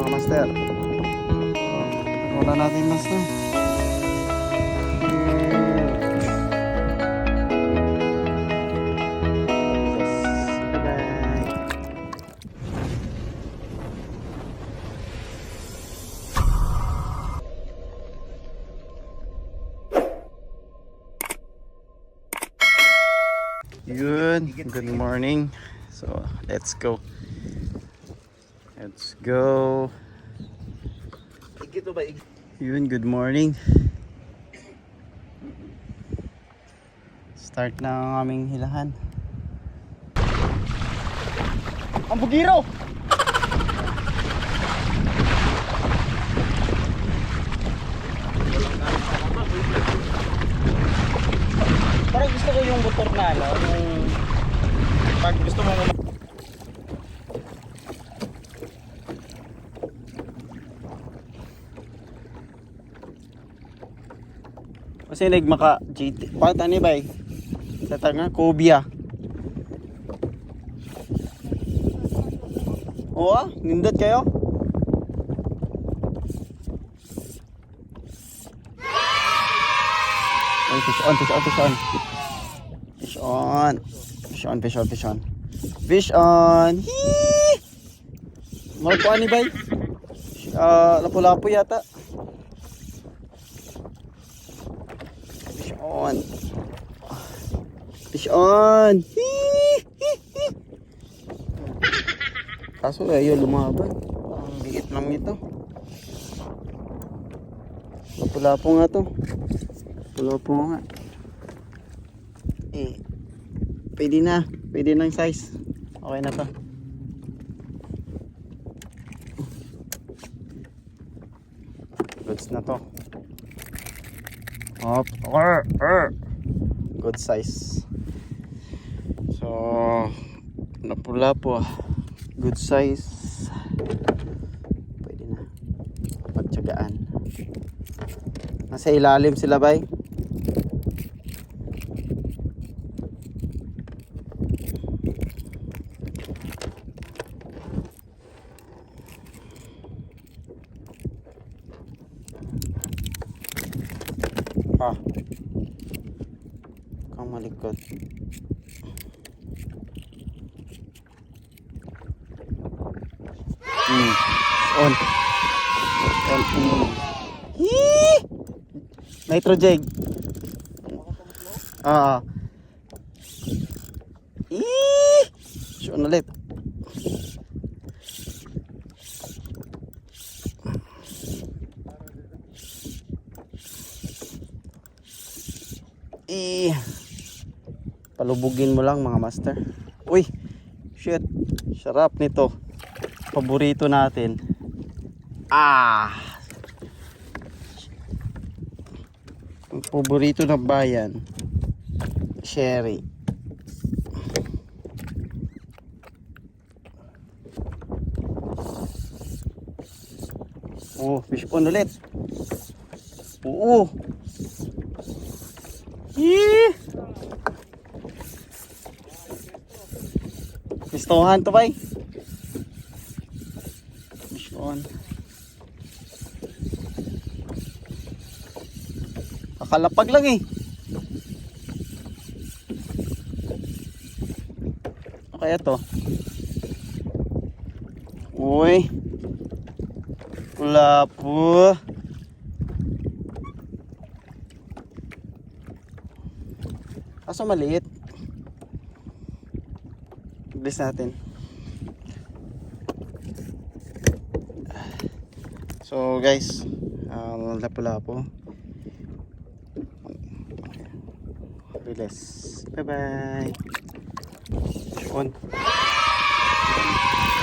mga master. Wala natin master. Yun, good morning. So, let's go. Let's go. Yun, good morning. Start na ang aming hilahan. Ang bugiro! Parang gusto ko yung motor na ano, yung pag gusto mo Kasi nagmaka GT. Bakit ano ba eh? Sa tanga, Kobia. Oo ah, nindot kayo? Ay, fish on, fish on, fish on. Fish on. Fish on, fish on, fish on. Fish on. Hee! Marag ko ani bay? Ah, lapu-lapu yata. On. Fish on. Hee! Hee! Hee! Kaso ayaw lumaban. Ang liit lang nito. Lapu-lapu nga to. Lapu-lapu nga. Eh, pwede na. Pwede yung size. Okay na to. Goods na to. Hop. Arr, arr. Good size. So, napula po. Good size. Pwede na. Pagtsagaan. Nasa ilalim sila bay. Ah. Kang malikot. Hmm. On. On. Hmm. Hee! Nitrogen. Ah. Hee! Show ulit. Eh, palubugin mo lang mga master. Uy, shit. Sarap nito. Paborito natin. Ah. Paborito ng bayan. Sherry. Oh, fish pond ulit. Oo. Yee! Gustuhan to bay. On. Kakalapag lang eh. Kaya to? Uy. Wala po. Kaso maliit. Bilis natin. So guys, uh, lapo-lapo. Bilis. Bye bye. On.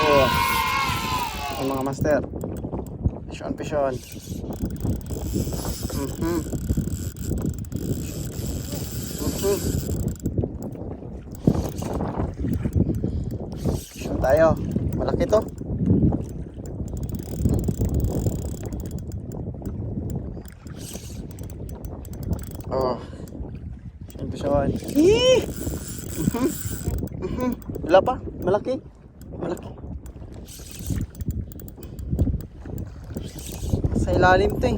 Oh. Ang mga master. Pishon, pishon. Mhm. Mhm. Pishon tayo. Malaki to. Oh. Pishon, pishon. Hee! Mhm. Mhm. Wala pa. Malaki. Malaki. Sa ilalim to eh.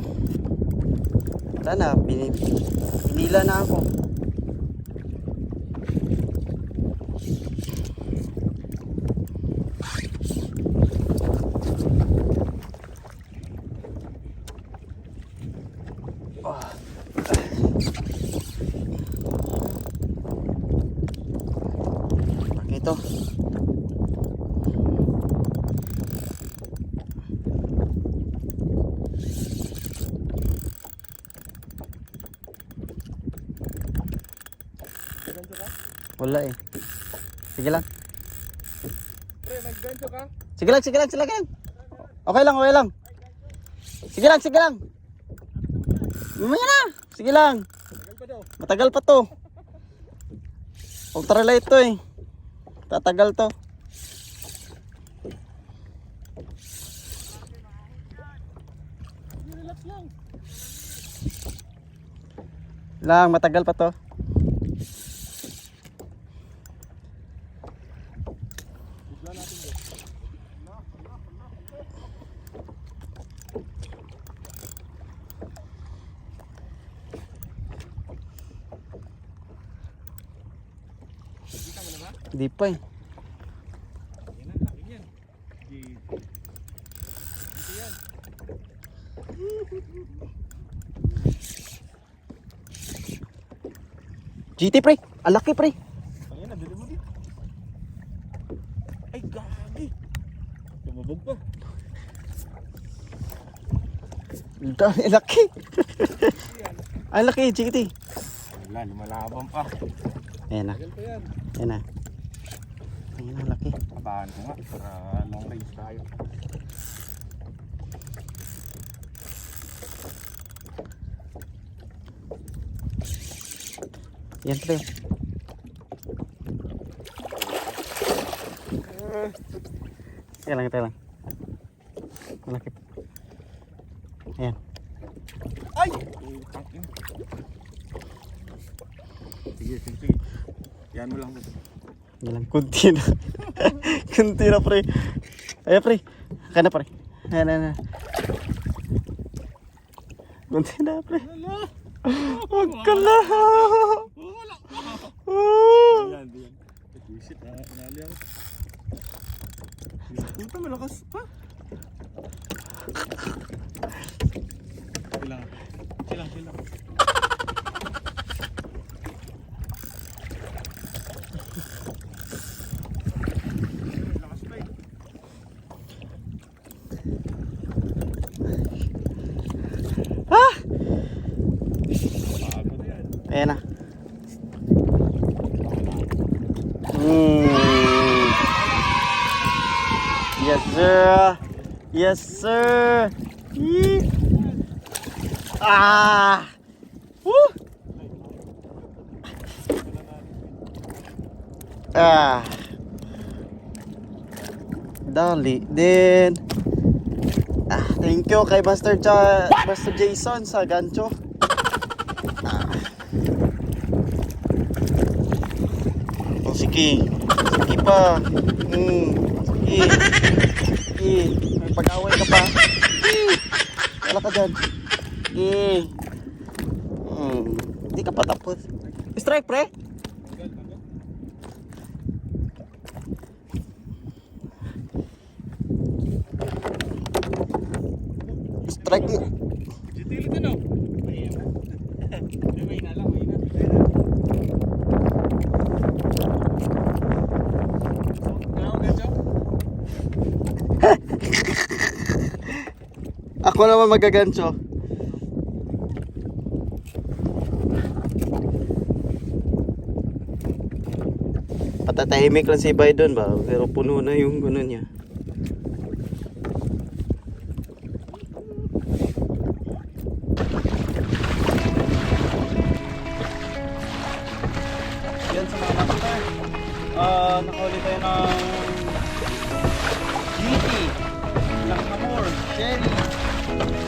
Wala na, bini, binila na ako. Ito. Wala eh. Sige lang. Pre, naggancho ka? Sige lang, sige lang, sige lang. Okay lang, okay lang. Sige lang, sige lang. Mamaya na. Sige lang. Matagal pa to. Ultralight to eh. Tatagal to. Lang, matagal pa to. Hindi pa eh. Dito. GT pre. Ang laki pre. Ayan na, dali mo din. Ay, gagi. Tumabog pa. Ang dami, ang laki. ang laki, GT. Wala, lumalaban pa. Ayan na, ayan na. Ayan na, ang laki. Tabahan ko nga para long range tayo. Yan pre. Teka lang, teka lang. Ang laki. Ayan. Ay! Sige, sige, sige. Yan mo lang. Yan kunti na. kunti na pre. Ayan pre. Kaya na pre. Ayan, ayan, ayan. Kunti na pre. Huwag ka na. Wala! Ah. Yan, yan. Shit, ah, inali ako. Puta, malakas pa. Silang, silang, silang. Lakas pa eh. Ah! Pagod yan. Ayan na. Mm. Yes, sir. Yes, sir. Yee. Ah! Woo! Ah. Dali din. Ah, thank you kay Master Cha Master Jason sa gancho. Oh, sige. Sige pa. Hmm. Sige. Sige. May pag-away ka pa. Sige. Wala ka dyan. Sige. Hmm. Hindi ka pa tapos. Strike, pre. Strike mo. Jitili din oh. May may na lang, may na. Ano ang gancho? Ako naman magagancho. Patatahimik lang si Biden ba? Pero puno na yung gano'n niya. Yan sa mga master. Ah, nakahuli tayo ng GT, Lang Hamor, Cherry, Thank you.